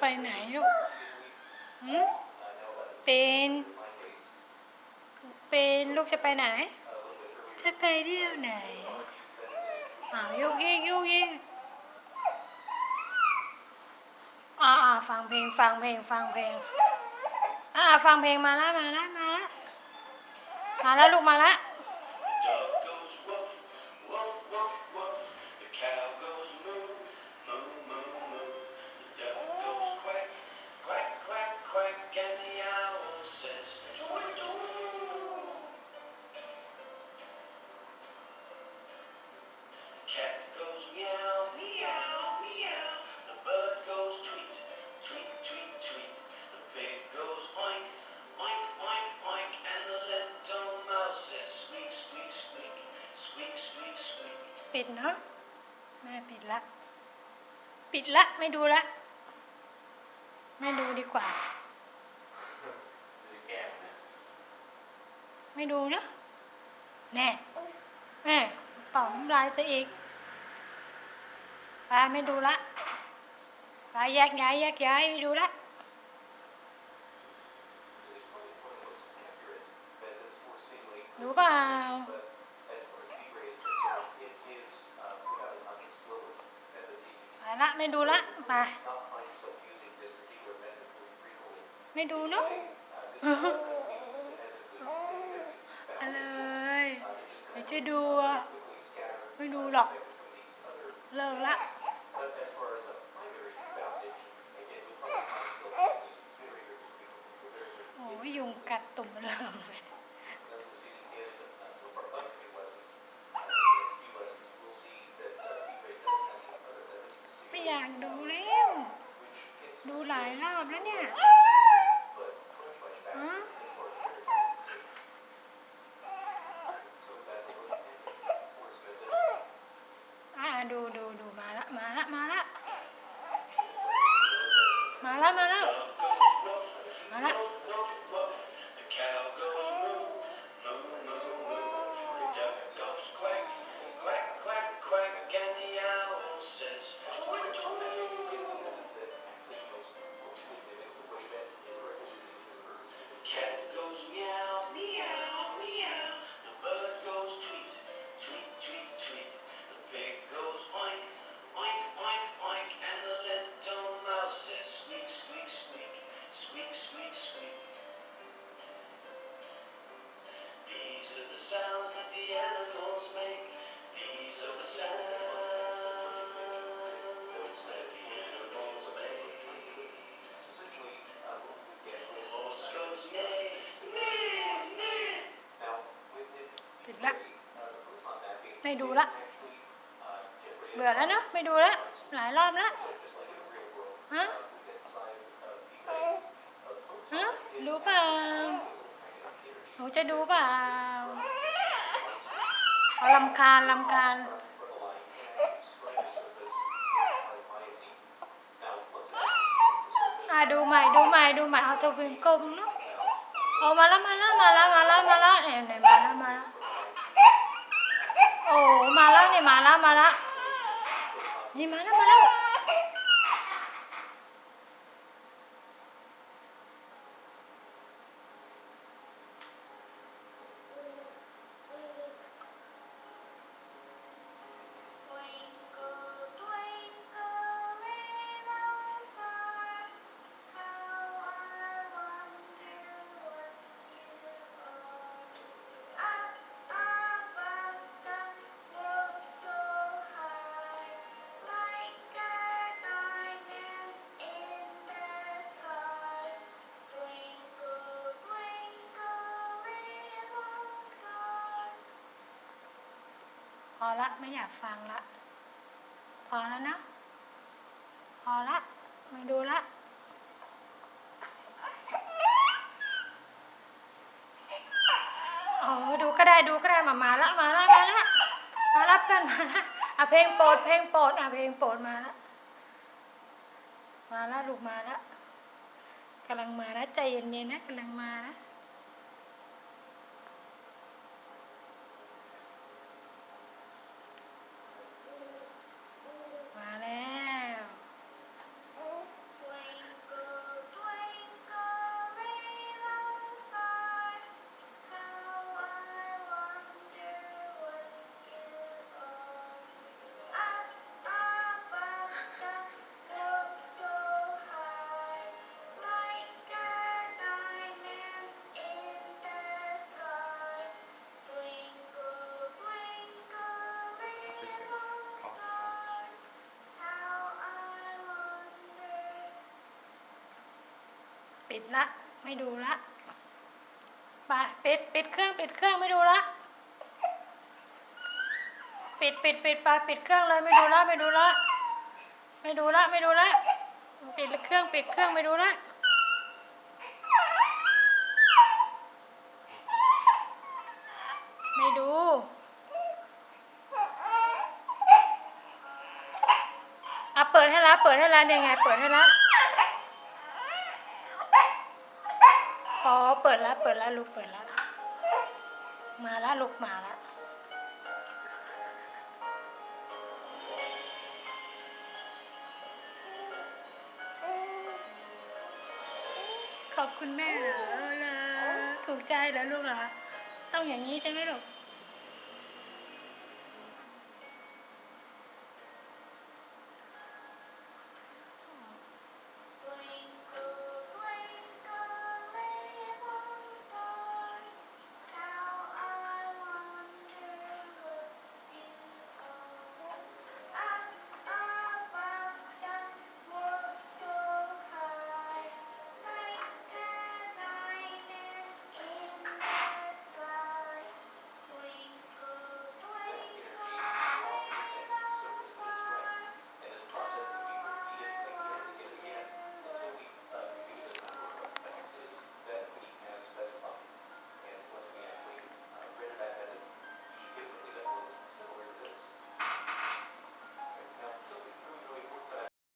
ไปไหนลูกหืมเป็นเป็นลูกจะไปไหน จะไปเที่ยวไหนอ้าวยุกยิกยุกยิกอ่าฟังเพลงฟังเพลงฟังเพลงอ่าฟังเพลงมาแล้วมาแล้วมาแล้วมาแล้วลูกมาแล้ว ปิดเนาะแม่ปิดละ ปิดละไม่ดูละ ไม่ดูดีกว่า ไม่ดูเนะแน่แม่เป่าน้ำลายซะอีกไปไม่ดูละไปแยกย้ายแยกย้ายไม่ดูละดูเปล่าไป ละไม่ดูละไปไม่ดูเนาะอะไรเดี๋ยวจะดูไม่ดูหรอก เลิกละโอ้ยยุงกัดตุ่มเริ่มเลย อยากดูแล้ว ดูหลายรอบแล้วเนี่ย These are the sounds that the animals make. These are the sounds that the animals make. The horse goes neigh, neigh, neigh. ปิดละ ไม่ดูละ เบื่อแล้วเนาะไม่ดูละ หลายรอบแล้วฮะฮะดูเปล่า หนูจะดูเปล่าเอาลำคาญลำคาญอะดูใหม่ดูใหม่ดูใหม่เอาตัวเป็นกลมเนาะเอามาแล้วมาแล้วมาแล้วมาแล้วมาแล้วเนี่ยเนี่ยมาแล้วมาแล้วโอ้มาแล้วเนี่ยมาแล้วมาแล้วนี่มาแล้วมาแล้ว อละไม่อยากฟังละ พอแล้วนะ พอละไม่ดูละโอ้ดูก็ได้ดูก็ได้มามาละมาละมาละมารับกันมาละอะเพลงโปรดเพลงโปรดอะเพลงโปรดมาละมาละลูกมาละกำลังมานะใจเย็นๆนะกำลังมานะ ปิดละ ไม่ดูละไปปิดปิดเครื่องปิดเครื่องไม่ดูละ ปิดปิดปิดไปปิดเครื่องเลยไม่ดูละไม่ดูละไม่ดูละไม่ดูละปิดเครื่องปิดเครื่องไม่ดูละไม่ดูอะเปิดให้ละเปิดให้ละเนี่ยไงเปิดให้ละ พอเปิดแล้ว เปิดแล้วลูก เปิดแล้ว มาแล้วลูก มาแล้วขอบคุณแม่เหรอเหรอถูกใจแล้วลูกเหรอ ต้องอย่างนี้ใช่ไหมลูก